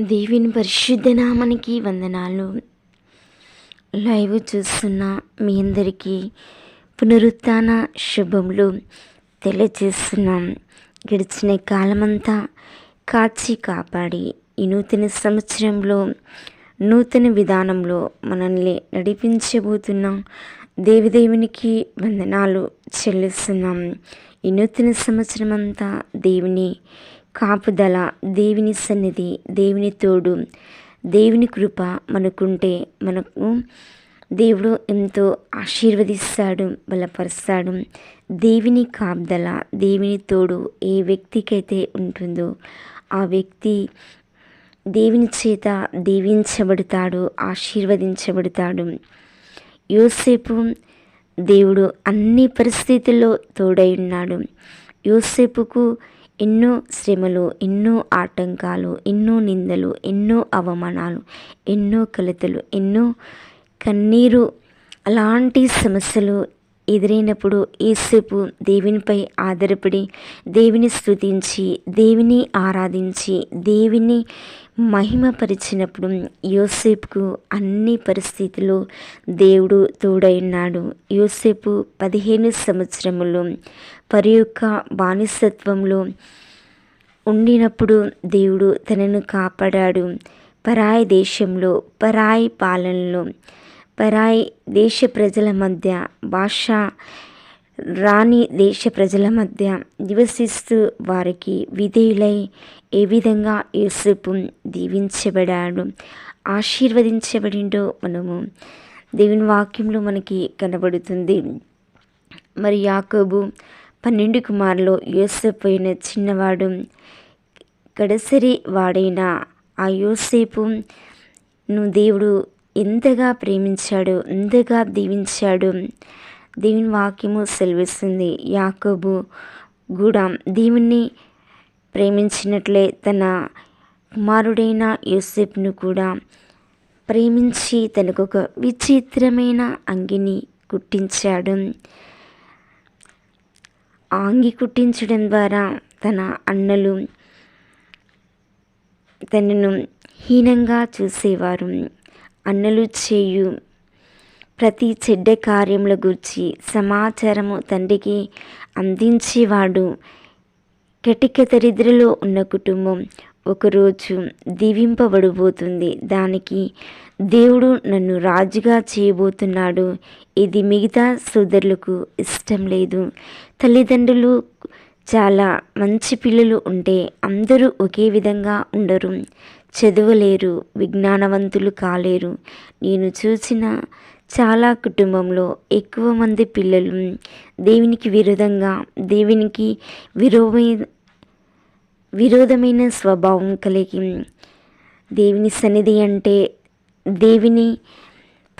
దేవుని పరిశుద్ధ నామానికి వందనాలు. లైవ్ చూస్తున్న మీ అందరికీ పునరుత్న శుభములు తెలియజేస్తున్నాం. గడిచిన కాలమంతా కాచి కాపాడి ఈ నూతన సంవత్సరంలో నూతన విధానంలో మనల్ని నడిపించబోతున్న దేవిదేవునికి వందనాలు చెల్లిస్తున్నాం. ఈ నూతన సంవత్సరం అంతా దేవుని కాపుదల దేవుని సన్నిధి దేవుని తోడు దేవుని కృప మనకుంటే మనకు దేవుడు ఎంతో ఆశీర్వదిస్తాడు బలపరుస్తాడు. దేవుని కాపుదల దేవుని తోడు ఏ వ్యక్తికైతే ఉంటుందో ఆ వ్యక్తి దేవుని చేత దీవించబడతాడు ఆశీర్వదించబడతాడు. యోసేపు దేవుడు అన్ని పరిస్థితుల్లో తోడై ఉన్నాడు. యోసేపుకు ఎన్నో శ్రమలు ఎన్నో ఆటంకాలు ఎన్నో నిందలు ఎన్నో అవమానాలు ఎన్నో కలతలు ఎన్నో కన్నీరు అలాంటి సమస్యలు ఎదురైనప్పుడు ఏసేపు దేవునిపై ఆధారపడి దేవుని స్థుతించి దేవుని ఆరాధించి దేవుని మహిమపరిచినప్పుడు యోసేపుకు అన్ని పరిస్థితుల్లో దేవుడు తోడైనాడు యోసేపు పదిహేను సంవత్సరములు పరి యొక్క బానిసత్వంలో ఉండినప్పుడు దేవుడు తనను కాపాడాడు. పరాయి దేశంలో పరాయి పాలనలో పరాయి దేశ ప్రజల మధ్య భాష రాణి దేశ ప్రజల మధ్య నివసిస్తూ వారికి విధేయులై ఏ విధంగా యేసుపు దీవించబడాడు ఆశీర్వదించబడిండో మనము దేవుని వాక్యంలో మనకి కనబడుతుంది. మరి యాకోబు పన్నెండు కుమారులు యోసేపు అయిన చిన్నవాడు కడసరి వాడైన ఆ యోసేపు ను దేవుడు ఎంతగా ప్రేమించాడు ఎంతగా దీవించాడు. దేవుని వాక్యము సెలవిస్తుంది. యాకోబు కూడా దేవుణ్ణి ప్రేమించినట్లే తన కుమారుడైన యూసెఫ్ను కూడా ప్రేమించి తనకు ఒక విచిత్రమైన అంగిని కుట్టించాడు. ఆ అంగి కుట్టించడం ద్వారా తన అన్నలు తనను హీనంగా చూసేవారు. అన్నలు చేయు. ప్రతి చెడ్డ కార్యముల గురించి సమాచారము తండ్రికి అందించేవాడు. కటిక దరిద్రలో ఉన్న కుటుంబం ఒకరోజు దీవింపబడబోతుంది. దానికి దేవుడు నన్ను రాజుగా చేయబోతున్నాడు. ఇది మిగతా సోదరులకు ఇష్టం లేదు. తల్లిదండ్రులు చాలా మంచి పిల్లలు ఉంటే అందరూ ఒకే విధంగా ఉండరు. చదవలేరు విజ్ఞానవంతులు కాలేరు. నేను చూసిన చాలా కుటుంబంలో ఎక్కువ మంది పిల్లలు దేవునికి విరోధంగా దేవునికి విరోధ విరోధమైన స్వభావం కలిగి దేవుని సన్నిధి అంటే దేవుని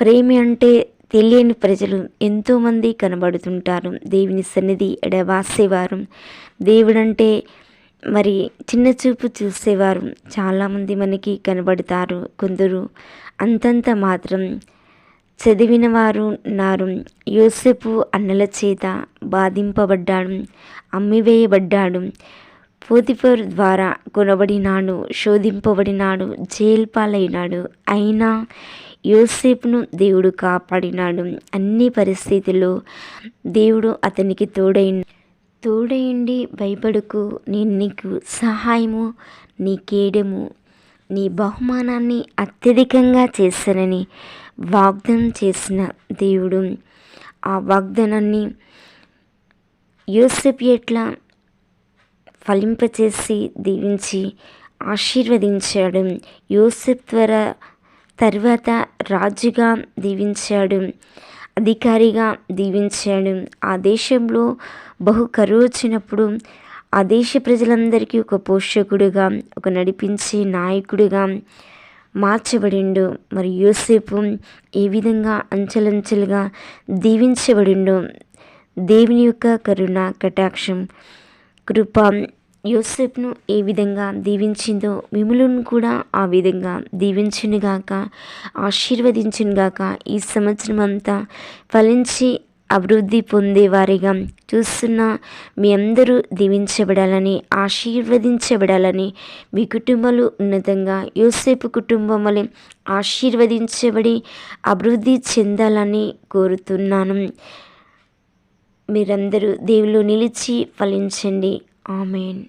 ప్రేమ అంటే తెలియని ప్రజలు ఎంతోమంది కనబడుతుంటారు. దేవుని సన్నిధి ఎడవాసేవారు దేవుడంటే మరి చిన్న చూపు చూసేవారు. చాలామంది మనకి కనబడతారు కొందరు అంతంత మాత్రం చదివిన వారు ఉన్నారు. యోసెపు అన్నల చేత బాధింపబడ్డాడు అమ్మివేయబడ్డాడు పోతిఫర్ ద్వారా కొనబడినాడు శోధింపబడినాడు జైలు పాలైనాడు. అయినా యోసేపును దేవుడు కాపాడినాడు. అన్ని పరిస్థితుల్లో దేవుడు అతనికి తోడైన తోడయుండి భయపడుకు. నేను నీకు సహాయము నీ కేడము నీ బహుమానాన్ని అత్యధికంగా చేశానని వాగ్దానం చేసిన దేవుడు. ఆ వాగ్దానాన్ని యోసెఫ్ ఎట్లా ఫలింపచేసి దీవించి ఆశీర్వదించాడు. యోసెఫ్ ద్వారా తర్వాత రాజుగా దీవించాడు అధికారిగా దీవించాడు. ఆ దేశంలో బహు కరువు వచ్చినప్పుడు ఆ దేశ ప్రజలందరికీ ఒక పోషకుడుగా ఒక నడిపించే నాయకుడిగా మార్చబడిండు. మరి యోసేపు ఏ విధంగా అంచెలంచెలుగా దీవించబడిండు దేవుని యొక్క కరుణ కటాక్షం కృప యోసెఫ్ను ఏ విధంగా దీవించిందో మిములను కూడా ఆ విధంగా దీవించినగాక ఆశీర్వదించినగాక ఈ సంవత్సరం అంతా ఫలించి అభివృద్ధి పొందేవారిగా చూస్తున్న మీ అందరూ దీవించబడాలని ఆశీర్వదించబడాలని మీ కుటుంబాలు ఉన్నతంగా యోసేపు కుటుంబములు ఆశీర్వదించబడి అభివృద్ధి చెందాలని కోరుతున్నాను. మీరందరూ దేవుళ్ళు నిలిచి ఫలించండి. ఆమెన్.